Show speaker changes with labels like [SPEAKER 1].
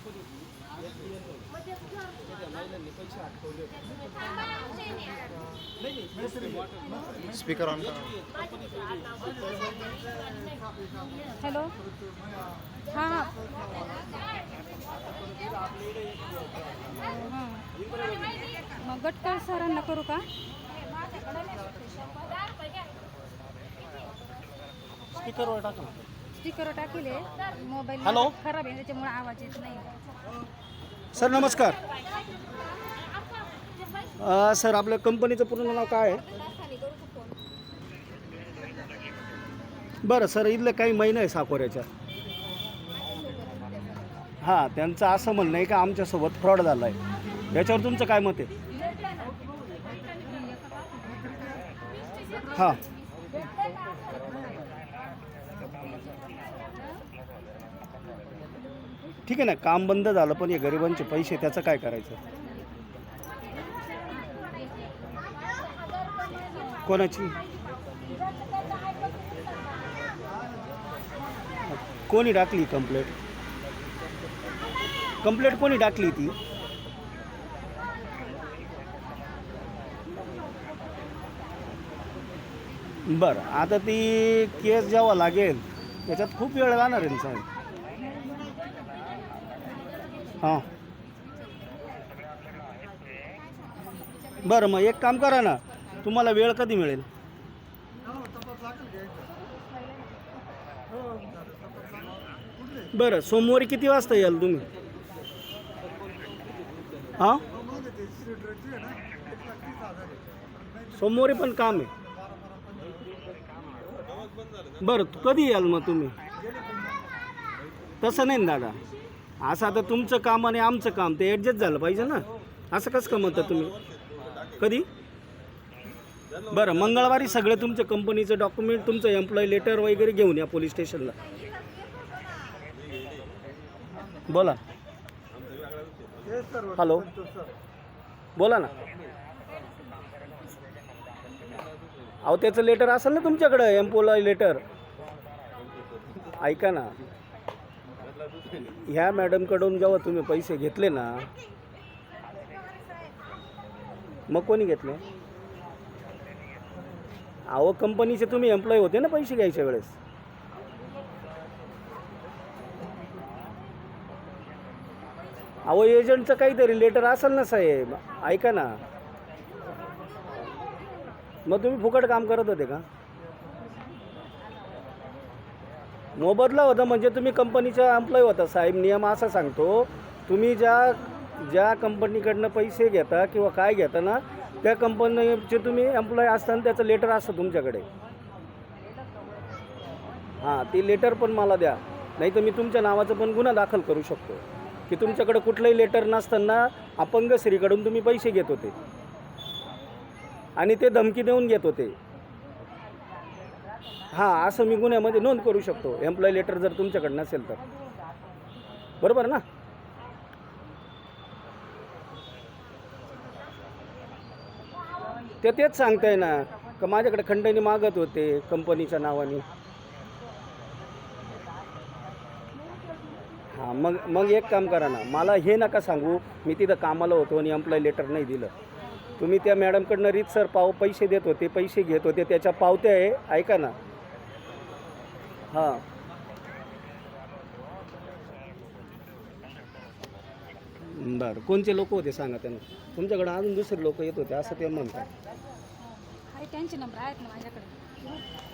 [SPEAKER 1] Company महिलांनी पैसे अटकवले होते नाही नाही
[SPEAKER 2] स्पीकर ऑन
[SPEAKER 3] हॅलो हां. हां मग गटकाळ सरांना करू का?
[SPEAKER 1] स्पीकरवर टाका.
[SPEAKER 3] स्पीकर टाकेले मोबाईल
[SPEAKER 1] हॅलो?
[SPEAKER 3] खराब आहे त्याच्यामुळे आवाज येत नाही.
[SPEAKER 1] सर नमस्कार. अ, सर आपल्या कंपनीचं पूर्ण नाव काय आहे? बरं सर इथले काही महिने आहे साकोऱ्याच्या. हां त्यांचं असं म्हणणं आहे का आमच्यासोबत फ्रॉड झाला आहे याच्यावर तुमचं काय मत आहे? हां. ठीक आहे ना काम बंद झालं पण हे गरिबांचे पैसे त्याचं काय करायचं? कोणाची? कोणी टाकली कंप्लेंट कंप्लेट कोणी टाकली ती? बरं आता ती केस जेव्हा लागेल त्याच्यात खूप वेळ जाणार आहे ना साहेब. हां. बरं मग एक काम करा ना. तुम्हाला वेळ कधी मिळेल? बरं सोमवारी किती वाजता याल तुम्ही? हां? सोमवारी पण काम आहे. बरं कधी याल मग तुम्ही? तसं नाही ना दादा. असं आता तुमचं काम आणि आमचं काम ते ॲडजस्ट झालं पाहिजे ना. असं कसं कमवता तुम्ही? कधी? बरं मंगळवारी सगळे तुमच्या कंपनीचं डॉक्युमेंट तुमचं एम्प्लॉई लेटर वगैरे घेऊन या पोलीस स्टेशनला बोला. हॅलो बोला ना. अहो त्याचं लेटर असेल ना तुमच्याकडं एम्प्लॉय लेटर ऐका ना. ह्या मॅडमकडून जेव्हा तुम्ही पैसे घेतले ना मग कोणी घेतले? अहो कंपनीचे तुम्ही एम्प्लॉय होते ना पैसे घ्यायच्या वेळेस. अहो एजंटचं काहीतरी लेटर असेल ना साहेब ऐका ना. मग तुम्ही फुकट काम करत होते का? मोबदला होता म्हणजे तुम्ही कंपनीचा एम्प्लॉय होता साहेब. नियम असा सांगतो तुम्ही ज्या ज्या कंपनीकडनं पैसे घेता किंवा काय घेता ना त्या कंपनीचे तुम्ही एम्प्लॉय असताना त्याचं लेटर असतं तुमच्याकडे. हां ती लेटर पण मला द्या. नाही तर मी तुमच्या नावाचं पण गुन्हा दाखल करू शकतो. की तुमच्याकडे कुठलंही लेटर नसताना अपंग तुम्ही पैसे घेत होते. आणि ते धमकी देऊन घेत होते. हां असं मी गुन्ह्यामध्ये नोंद करू शकतो. एम्प्लॉय लेटर जर तुमच्याकडे नसेल तर. बरोबर ना? ते तेच सांगताय ना का माझ्याकडे खंडणी मागत होते कंपनीच्या नावाने. हां मग मग एक काम करा ना मला हे नका सांगू मी तिथं कामाला होतो आणि एम्प्लॉय लेटर नाही दिलं. तुम्ही त्या मॅडमकडनं रीतसर पाव पैसे देत होते पैसे घेत होते त्याच्या पावत्या आहे ऐका ना. हां. बरं कोणते लोक होते सांगा त्यांना. तुमच्याकडे अजून दुसरे लोक येत होते असं ते म्हणतात.
[SPEAKER 3] त्यांचे नंबर आहेत ना माझ्याकडे.